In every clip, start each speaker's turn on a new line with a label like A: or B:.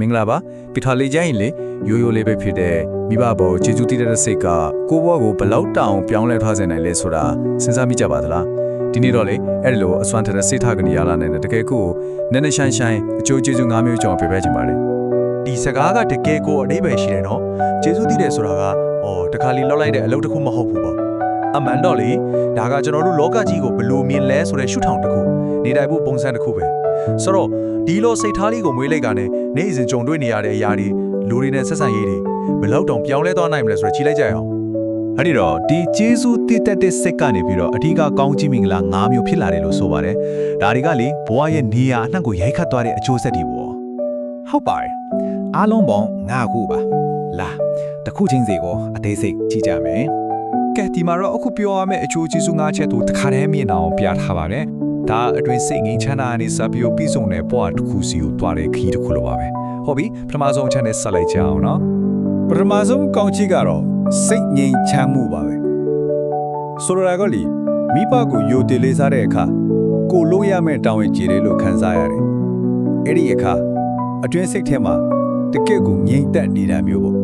A: မင်္ဂလာပါပီထာလေးကျရင်လေရိုးရိုးလေးပဲဖြစ်တဲ့မိဘဘောဂျေဂျူးတည်တဲ့စိတ်ကကိုယ့်ဘောကိုဘယ်လောက်တောင်ပြောင်းလဲထားစေနိုင်လဲဆိုတာစဉ်းစားမိကြပါသလားဒီနေ့တော့လေအဲ့ဒီလိုအစွမ်းထတဲ့စိတ်ထားကနေရလာနိုင်တဲ့တကယ်ကိုနည်းနည်းရှိုင်းရှိုင်းအကျိုးကျေးဇူး၅မျိုးကြောင့်ပြပြချင်ပါတယ်
B: ဒီစကားကတကယ်ကိုအဓိပ္ပာယ်ရှိတယ်နော်ကျေးဇူးတည်တယ်ဆိုတာကအော်တခါလီလောက်လိုက်တဲ့အလုပ်တစ်ခုမဟုတ်ဘူးပေါ့အမှန်တော့လေဒါကကျွန်တော်တို့လောကကြီးကိုဘယ်လိုမြင်လဲဆိုတဲ့ရှုထောင့်တစ်ခုနေထိုင်ဖို့ပုံစံတစ်ခုပဲဆိုတော့ဒီလိုစိတ်ထားလေးကိုမွေးလိုက်ကနေ နေ့စဉ်ကြုံတွေ့နေရတဲ့အရာတွေလူတွေနဲ့ဆက်ဆံရေးတွေဘယ်လောက်တောင်ပြောင်းလဲသွားနိုင်မလဲဆိုတော့ကြည့်လိုက်ကြရအောင်
C: အဲ့ဒီတော့ဒီဂျေဇူးတည်တက်တဲ့စိတ်ကနေပြီးတော့အဓိကကောင်းကြီးမင်္ဂလာ၅မျိုးဖြစ်လာတယ်လို့ဆိုပါတယ်ဒါတွေကလေဘဝရဲ့နေရာအနှံ့ကိုရိုက်ခတ်သွားတဲ့အကျိုးဆက်တွေပေါ့
D: ဟုတ်ပါတယ်အားလုံးပေါင်း9ခုပါလာတစ်ခုချင်းစီကိုအသေးစိတ်ကြည့်ကြမယ်ကဲဒီမှာတော့အခုပြောရမယ့်အချိုးကျေးဇူး၅ချက်တို့တစ်ခါတည်းမြင်အောင်ပြထားပါတယ် ဒါအတွင်းစိတ်ငြိမ်းချမ်းသာနေစပြီးတော့ပြီးဆုံးတဲ့ဘဝတစ်ခုစီကိုတွားတဲ့ခီးတစ်ခုလိုပါပဲဟုတ်ပြီပထမဆုံးအချက်နဲ့ဆက်လိုက်ကြအောင်နော်ပထမဆုံးကောင်းချီးကတော့စိတ်ငြိမ်းချမ်းမှုပါပဲဆိုလိုတာကလေမိဘကိုယိုတည်လေးစားတဲ့အခါကိုလို့ရမယ့်တောင်းဝင်ကြည်တယ်လို့ခံစားရတယ်အဲ့ဒီအခါအတွင်းစိတ်ထဲမှာတကယ့်ကိုငြိမ်သက်နေတာမျိုးပေါ့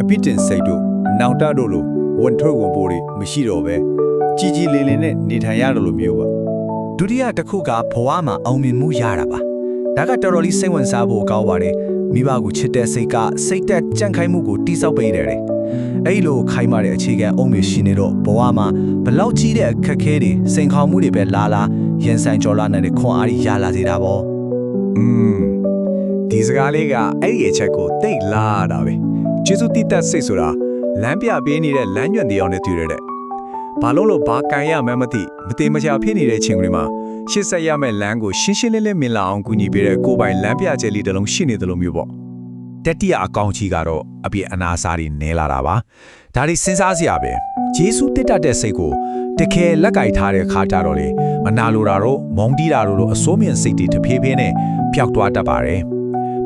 D: အပိတင်စိတ်တို့နောင်တတို့လိုဝန်ထုတ်ဝန်ပိုးတွေမရှိတော့ပဲကြီးကြီးလေးလေးနဲ့နေထိုင်ရတယ်လို့မျိုးပါ
B: ဒုတိယတစ်ခုကဘဝမှာအောင်မြင်မှုရတာပါဒါကတော်တော်လေးစိတ်ဝင်စားဖို့ကောင်းပါတယ်မိဘကိုချစ်တဲ့စိတ်ကစိတ်သက်ကြံ့ခိုင်းမှုကိုတိဆောက်ပေးတယ်တဲ့အဲ့လိုခိုင်းမာတဲ့အခြေခံအုံးမရှိနေတော့ဘဝမှာဘလောက်ကြီးတဲ့အခက်အခဲတွေစိန်ခေါ်မှုတွေပဲလာလာရင်ဆိုင်ကြော်လာနိုင်တဲ့ခွန်အားကြီးရလာစေတာပေါ့
D: อืมဒီစကားလေးကအဲ့ဒီအချက်ကိုတိတ်လာတာပဲကျေးဇူးတိတက်စိတ်ဆိုတာလမ်းပြပေးနေတဲ့လမ်းညွန့်တရားနဲ့တူရတဲ့ ဘာလို့လို့ဘာကန်ရမှန်းမသိမတိမချာဖြစ်နေတဲ့ချိန်ကလေးမှာရှစ်ဆက်ရမယ့်လမ်းကိုရှင်းရှင်းလင်းလင်းမြင်လာအောင်ကူညီပေးတဲ့ကိုယ်ပိုင်လမ်းပြချက်လေးတစ်လုံးရှိနေတယ်လို့မျိုးပေါ့တတိယအကောင့်ကြီးကတော့အပြည့်အနာစာတွေနဲလာတာပါဒါတွေစဉ်းစားစရာပဲဂျေစုတစ်တတ်တဲ့စိတ်ကိုတကယ်လက်ကြိုက်ထားတဲ့ခါကြတော့လေမနာလိုတာတော့မုံတီးတာတို့လိုအစိုးမြင်စိတ်တွေတဖြည်းဖြည်းနဲ့ပျောက်သွားတတ်ပါတယ်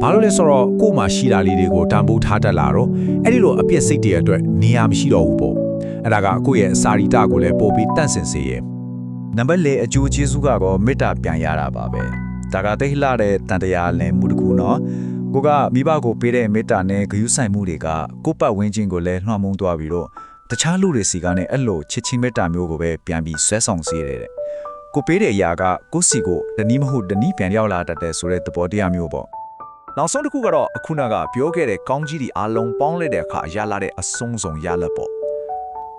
D: ဘာလို့လဲဆိုတော့ကို့မှာရှိတာလေးတွေကိုတန်ဖိုးထားတတ်လာတော့အဲ့ဒီလိုအပြည့်စိတ်တွေအတွက်နေရာမရှိတော့ဘူးပေါ့ အဲ့ဒါကအခုရဲ့အစာရီတကိုလည်းပို့ပြီးတန့်စင်စေရဲ့
C: နံပါတ်၄အကျိုးကျေးဇူးကတော့မေတ္တာပြန်ရတာပါပဲဒါကတိတ်လှတဲ့တန်တရားလည်းမှုတစ်ခုနော်ကိုကမိဘကိုပေးတဲ့မေတ္တာနဲ့ဂရုစိုက်မှုတွေကကိုပတ်ဝန်းကျင်ကိုလည်းနှောင့်မုန်းသွားပြီးတော့တခြားလူတွေစီကနေအဲ့လိုချစ်ချင်းမေတ္တာမျိုးကိုပဲပြန်ပြီးဆွဲဆောင်စေတယ်ကိုပေးတဲ့အရာကကိုစီကိုတနည်းမဟုတ်တနည်းပြန်ရောက်လာတတ်တဲ့ဆိုတဲ့သဘောတရားမျိုးပေါ့
D: နောက်ဆုံးတစ်ခုကတော့အခုနကပြောခဲ့တဲ့ကောင်းကြီးတွေအလုံးပေါင်းလိုက်တဲ့အခါရလာတဲ့အဆုံးစုံရလက်ပေါ့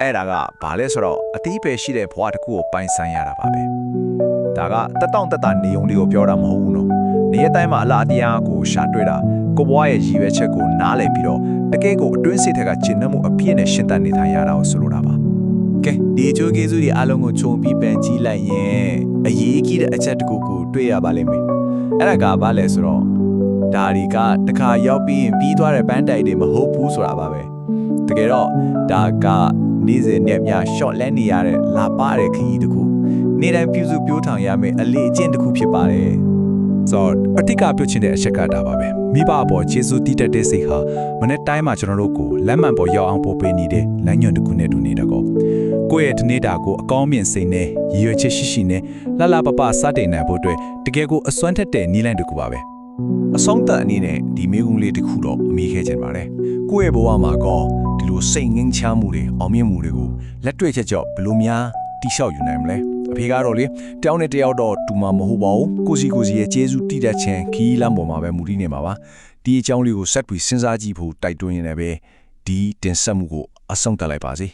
D: အဲ့ဒါကဘာလဲဆိုတော့အတိပယ်ရှိတဲ့ဘဝတစ်ခုကိုပိုင်ဆိုင်ရတာပါပဲဒါကတက်တောင့်တက်တာနေုံလေးကိုပြောတာမဟုတ်ဘူးနော်နေရတိုင်းမှာအလားတရားကိုရှာတွေ့တာကိုဘွားရဲ့ရည်ရွယ်ချက်ကိုနားလည်ပြီးတော့တကယ်ကိုအတွင်းစိတ်ထက်ကကျင့်နှံ့မှုအပြည့်နဲ့ရှင်းတတ်နေထိုင်ရတာကိုဆိုလိုတာပါ
C: ကဲဒီအကျိုးကျေးဇူးတွေအားလုံးကိုခြုံပြီးပန်ကြည့်လိုက်ရင်အရေးကြီးတဲ့အချက်တစ်ခုကိုတွေ့ရပါလိမ့်မယ်အဲ့ဒါကဘာလဲဆိုတော့ဒါတွေကတခါရောက်ပြီးရင်ပြီးသွားတဲ့ပန်းတိုင်တွေမဟုတ်ဘူးဆိုတာပါပဲတကယ်တော့ဒါက နေ့စဉ်နဲ့များ short လန်းနေရတဲ့လာပတဲ့ခရီးတစ်ခုနေ့တိုင်းပြုစုပြောထောင်ရမယ့်အလေးအကျင့်တစ်ခုဖြစ်ပါတယ်
D: ဆိုတော့အတိတ်ကပြောချင်တဲ့အချက်ကဒါပါပဲမိဘအပေါ်ခြေစွတီးတက်တဲ့စိတ်ဟာမနေ့တိုင်းမှာကျွန်တော်တို့ကိုလက်မှန်ပေါ်ရောက်အောင်ပို့ပေးနေတဲ့လမ်းညွှန်တစ်ခုနဲ့တူနေတော့ကိုကိုယ့်ရဲ့ဒီနေ့တာကိုအကောင်းမြင်စိတ်နဲ့ရည်ရွယ်ချက်ရှိရှိနဲ့လှလှပပစတင်နိုင်ဖို့အတွက်တကယ်ကိုအစွမ်းထက်တဲ့နည်းလမ်းတစ်ခုပါပဲ အဆုံးသက်အနေနဲ့ဒီမိကုံးလေးတစ်ခုတော့အမိခဲ့ချင်ပါတယ်ကိုယ့်ရဲ့ဘဝမှာကောဒီလိုစိတ်ငင်းချမ်းမှုတွေအောင်မြင်မှုတွေကိုလက်တွေ့ချက်ကြောင့်ဘယ်လိုများတိလျှောက်ယူနိုင်မလဲအဖေကတော့လေတယောက်နဲ့တယောက်တော့တူမှာမဟုတ်ပါဘူးကိုစီကိုစီရဲ့ကျေးဇူးတိတက်ခြင်းခီးလမ်းပေါ်မှာပဲမူတည်နေမှာပါဒီအကြောင်းလေးကိုဆက်ပြီးစဉ်းစားကြည့်ဖို့တိုက်တွန်းရင်းနဲ့ပဲဒီတင်ဆက်မှုကိုအဆုံးသတ်လိုက်ပါစေ